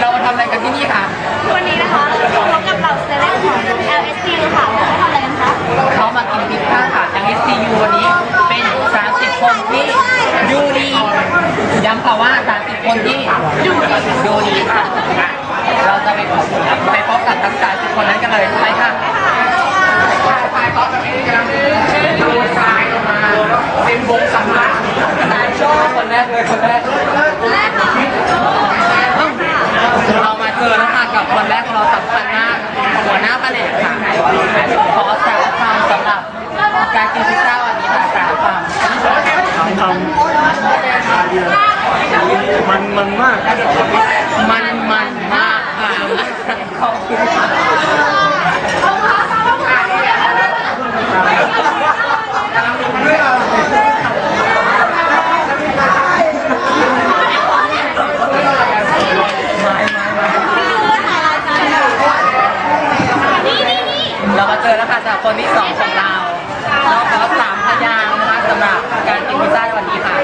เรามาทำอะไรกันที่นี่คะวันนี้นะคะเราพบกับเหล่าเซเลบของ LSU ค่ะเราจะทำอะไรกันคะเขามากินพิซซ่าค่ะทาง SCU วันนี้เป็น 30 คนที่ดูดีย้ำค่ะว่า 30 คนที่ดูดีดูดีค่ะเราจะไปพบไปพบกับทั้ง 30 คนนั้นกันเลยไปค่ะเป็นวงสำคัญโชว์คนแรกเลยคนแรก เรามาเจอแล้วค่ะกับคนแรกของเราสำคัญมากหัวหน้าแผนกค่ะขอสารความสำหรับการกินพิซซ่าวันนี้ค่ะสารความ ทำมันมันมาก มันมันมากค่ะขอบคุณค่ะเรามาเจอแล้ว คนที่สองของเราเราขอสามพยางค์นะคะสำหรับการกินพิซซ่าในวันนี้ค่ะ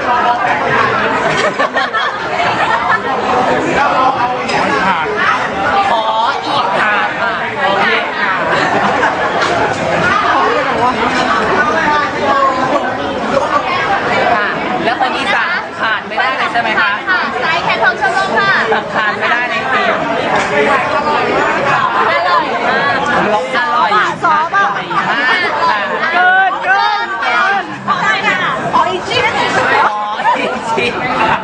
ขออีกถาดค่ะโอเคค่ะ แล้วคนที่สามขาดไม่ได้เลยใช่ไหมคะค่ะสายแข่งของชมรมค่ะขาดไม่ได้ในทีมอร่อยมากลองอร่อยซอสอร่อยมากค่ะ เกินเกินเกินใช่ค่ะขออีกชิ้น ขออีกทีค่ะ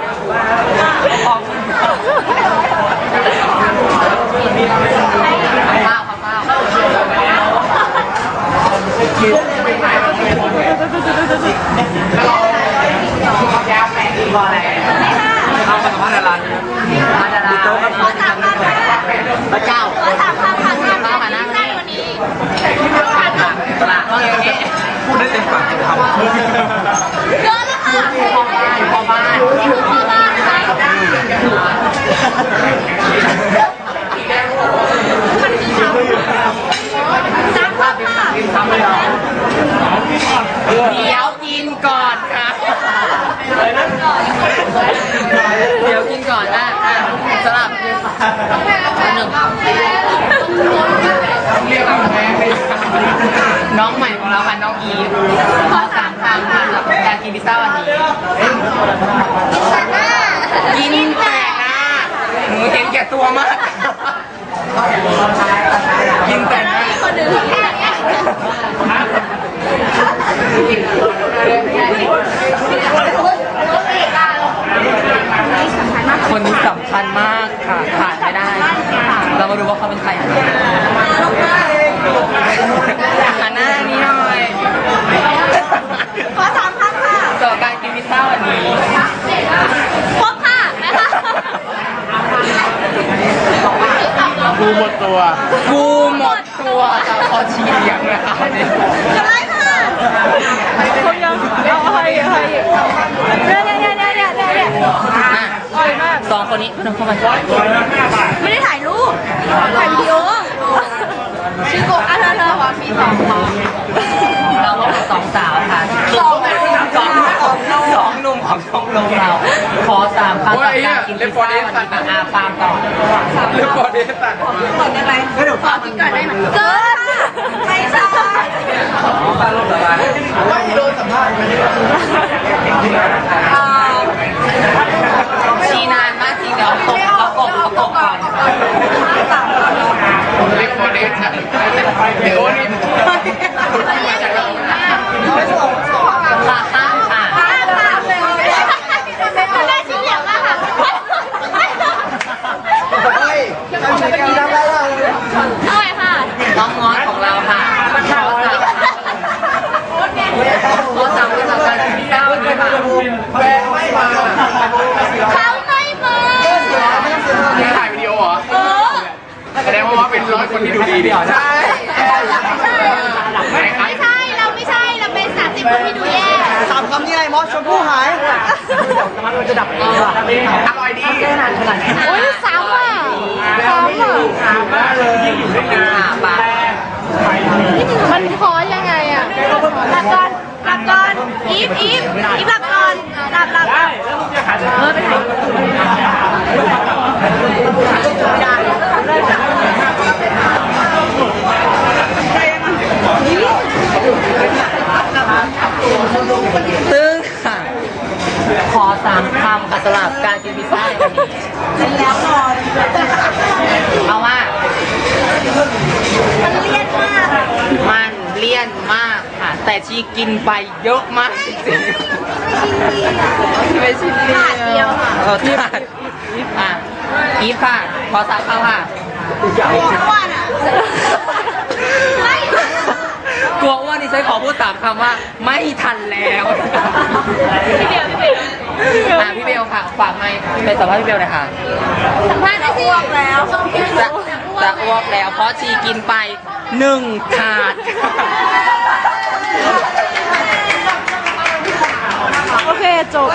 ขอบคุณค่ะข้าวข้าวข้าว เอามาสัมภาษณ์ร้านมาดาราขอสามคำค่ะพระเจ้าขอสามคำค่ะสามคำค่ะนั่งได้วันนี้ตลาดว่าอย่างนี้พูดได้เต็มปากเต็มคำเกินแล้วค่ะพ่อบ้านนี่คือพ่อบ้านค่ะสามคำค่ทำเลยเหรอเดี๋ยวกินก่อนค่ะ เดี๋ยวกินก่อนนะอะสลับอันหนึ่งน้องใหม่ของเราค่ะน้องอีฟขอสามคำค่ะสำหรับการกินพิซซ่าวันนี้กินแตกนะหนูเห็นแก่ตัวมากนแต่หน้า คนหนึ่งแค่เนี้ย คนนี้ สำคัญมากค่ะขาดไม่ได้ เรามาดูว่าเขาเป็นใครหันหน้านี้หน่อยขอสามคำค่ะต่อการกินพิซซ่าวันนี้ครบค่ะนะคะดูหมดตัว กูหมดตัวจากพอชีเลี้ยงนะคะเนี่ยจะไล่ค่ะเขายังเอาให้ให้เนี่ยเนี่ยเนี่ยเนี่ยเนี่ยเนี่ย อะสอง คนนี้มันเข้ามาไม่ได้ถ่ายรูปถ่ายวิดีโอชื่อโกอะเธอเธอว่ามีสองคนเราก็เป็นสองสาวค่ะสองสองสองหนุ่มของช่องลมเราขอสามคำต่อการกินพิซซ่าวันนี้ค่ะอาปามต่อเรื่องบอดี้ตัดก่อนอะไรขอกินก่อนได้ไหมเกินไม่ใช่ตาลมละลายว่าฮีโร่สัมภาษณ์ชีนานมากจริงเดี๋ยวตกเอากบเอากบก่อน เล็กบอดี้ตัดเดี๋ยวนี่ ค่ะข้ามค่ะ คุณได้ชิ้นเหลียวแล้วค่ะ เฮ้ยทำกิจกรรมได้แล้ว อร่อยค่ะ น้องง้อยของเราค่ะขอสามขอสามคำต่อการกินพิซซ่าวันนี้ค่ะ แฟนไม่มา เขาไม่มา นี่ถ่ายวิดีโอเหรอ เออ แสดงว่าเป็น ร้อยคนที่ดูดีดิใช่ไม่ใช่เราไม่ใช่เราเป็นสามสิบคนที่ดูแย่สามคำนี่ไงมอสชมพู่หายมันจะดับเองว่ะอร่อยดีโอ้ยสามอะสามอะค่ะปามันพอยังไงอะหลับก่อนหลับก่อนอีฟอีฟอีฟหลับก่อนหลับหลับได้แล้วมึงจะหาเออไปถ่ายำค่ะสำหรับการกินพิซซ่าในวันนี้เอาว่า มันเลี่ยนมากมันเลี่ยนมากค่ะ แต่ชีกินไปเยอะมากจริงๆไม่ใช่เดียวถาดเดียวค่ะ เออถาดอะอีฟค่ะ ขอสามคำค่ะอ้วนอะไม่กลัวอ้วนนี่ใช้ขอพูดสามคำว่า ไม่ทันแล้ว พี่เบลพี่เบล อะพี่เบลค่ะฝากไมค์ไปสัมภาษณ์พี่เบลหน่อยค่ะสัมภาษณ์ได้อ้วกแล้วจะจะอ้วกแล้ว เพราะชีกินไปหนึ่งถาด โอเคจบ